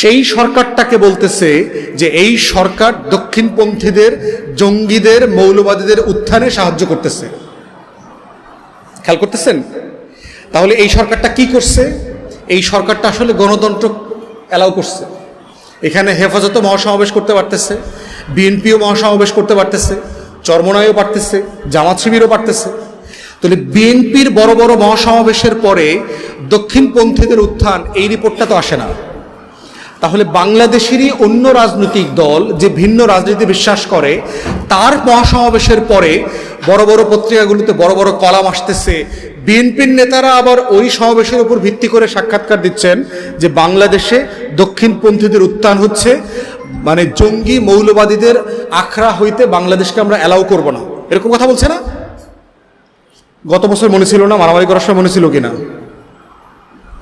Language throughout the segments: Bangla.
সেই সরকারটাকে বলতেছে যে এই সরকার দক্ষিণপন্থীদের, জঙ্গিদের, মৌলবাদীদের উত্থানে সাহায্য করতেছে। খেয়াল করতেছেন? তাহলে এই সরকারটা কি করছে? এই সরকারটা আসলে গণতন্ত্র অ্যালাউ করছে। এখানে হেফাজত মহাসমাবেশ করতে পারতেছে, বিএনপিও মহাসমাবেশ করতে পারতেছে চরমনায়ও পারতেছে, জামাত শিবিরও পারতেছে। তাহলে বিএনপির বড় বড় মহাসমাবেশের পরে দক্ষিণপন্থীদের উত্থান, এই রিপোর্টটা তো আসে না। তাহলে বাংলাদেশেরই অন্য রাজনৈতিক দল যে ভিন্ন রাজনীতি বিশ্বাস করে, তার মহাসমাবেশের পরে বড় বড় পত্রিকাগুলোতে বড় বড় কলাম আসতেছে। বিএনপির নেতারা আবার ওই সমাবেশের উপর ভিত্তি করে সাক্ষাৎকার দিচ্ছেন যে বাংলাদেশে দক্ষিণপন্থীদের উত্থান হচ্ছে মানে জঙ্গি মৌলবাদীদের আখড়া হইতে বাংলাদেশকে আমরা অ্যালাউ করব না। এরকম কথা বলছে না? গত বছর মনে ছিল না, মারামারি করার সময় মনে ছিল কিনা?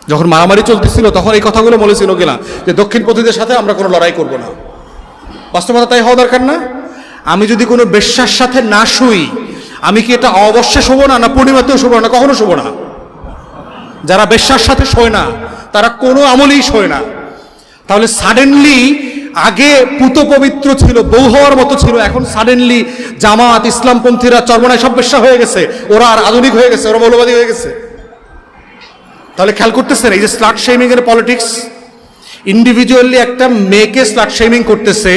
যখন মারামারি চলতেছিল, তখন এই কথাগুলো বলেছিল কিনা? যে দক্ষিণ দক্ষিণপন্থীদের সাথে আমরা কোনো লড়াই করব না। বাস্তবতা তাই হওয়া দরকার না? আমি যদি কোনো বেশ্যার সাথে না শুই, আমি কি এটা অবশ্যই শোবো না না পূর্ণিমাতেও শোবো না কখনো শোবো না? যারা বেশ্যার সাথে শোয় না, তারা কোনো আমলেই শোয় না। তাহলে সাডেনলি আগে পুত পবিত্র ছিল, বউ হওয়ার মতো ছিল, এখন সাডেনলি জামাত, ইসলামপন্থীরা, চর্মনায় সব বেশ্যা হয়ে গেছে। ওরা আর আধুনিক হয়ে গেছে, ওরা মৌলবাদী হয়ে গেছে। তাহলে খেয়াল করতেছেন, এই যে স্লাট শেমিং এর পলিটিক্স ইন্ডিভিজুয়ালি একটা মেয়েকে স্লাট শেমিং করতেছে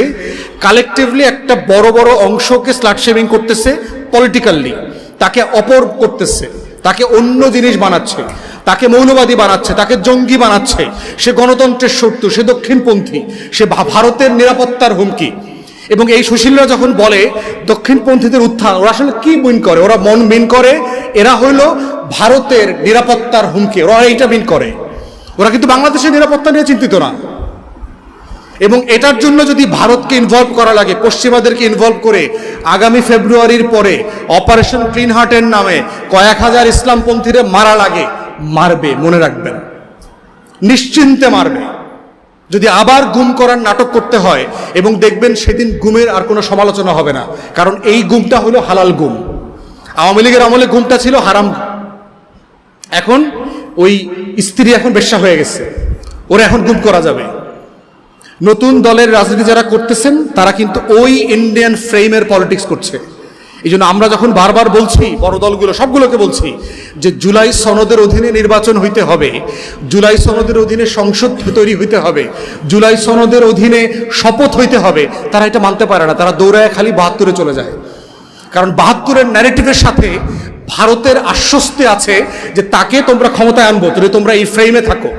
কালেকটিভলি একটা বড় বড় অংশকে স্লাট শেমিং করতেছে পলিটিক্যালি তাকে অপর করতেছে, তাকে অন্য জিনিস বানাচ্ছে, তাকে মৌলবাদী বানাচ্ছে, তাকে জঙ্গি বানাচ্ছে। সে গণতন্ত্রের শত্রু, সে দক্ষিণপন্থী, সে ভারতের নিরাপত্তার হুমকি। এবং এই সুশীলরা যখন বলে দক্ষিণপন্থীদের উত্থান, ওরা আসলে কি মিন করে? ওরা মন মিন করে? এরা হইল ভারতের নিরাপত্তার হুমকি। ওরা এইটা মিন করে। ওরা কিন্তু বাংলাদেশের নিরাপত্তা নিয়ে চিন্তিত না। এবং এটার জন্য যদি ভারতকে ইনভলভ করা লাগে, পশ্চিমাদেরকে ইনভলভ করে, আগামী ফেব্রুয়ারির পরে অপারেশন ক্লিন হার্টের নামে কয়েক হাজার ইসলামপন্থীরা মারা লাগে, মারবে, মনে রাখবেন। নিশ্চিন্তে মারবে। যদি আবার গুম করার নাটক করতে হয় এবং দেখবেন সেদিন গুমের আর কোনো সমালোচনা হবে না, কারণ এই গুমটা হলো হালাল গুম। আওয়ামী লীগের আমলে গুমটা ছিল হারাম। এখন ওই স্ত্রী এখন বেশ্যা হয়ে গেছে। ওরা এখন গুম করা যাবে। নতুন দলের রাজনীতি যারা করতেছেন, তারা কিন্তু ওই ইন্ডিয়ান ফ্রেমের পলিটিক্স করছে। এই জন্য আমরা যখন বারবার বলছি, বড় দলগুলো, সবগুলোকে বলছি, যে জুলাই সনদের অধীনে নির্বাচন হইতে হবে, জুলাই সনদের অধীনে সংসদ তৈরি হইতে হবে, জুলাই সনদের অধীনে শপথ হইতে হবে, তারা এটা মানতে পারে না, তারা দৌড়ায় খালি বাহাত্তরে চলে যায়। কারণ বাহাত্তরের ন্যারেটিভের সাথে ভারতের আশ্বস্তি আছে যে তাকে তোমরা ক্ষমতায় আনব তোমরা এই ফ্রেমে থাকো।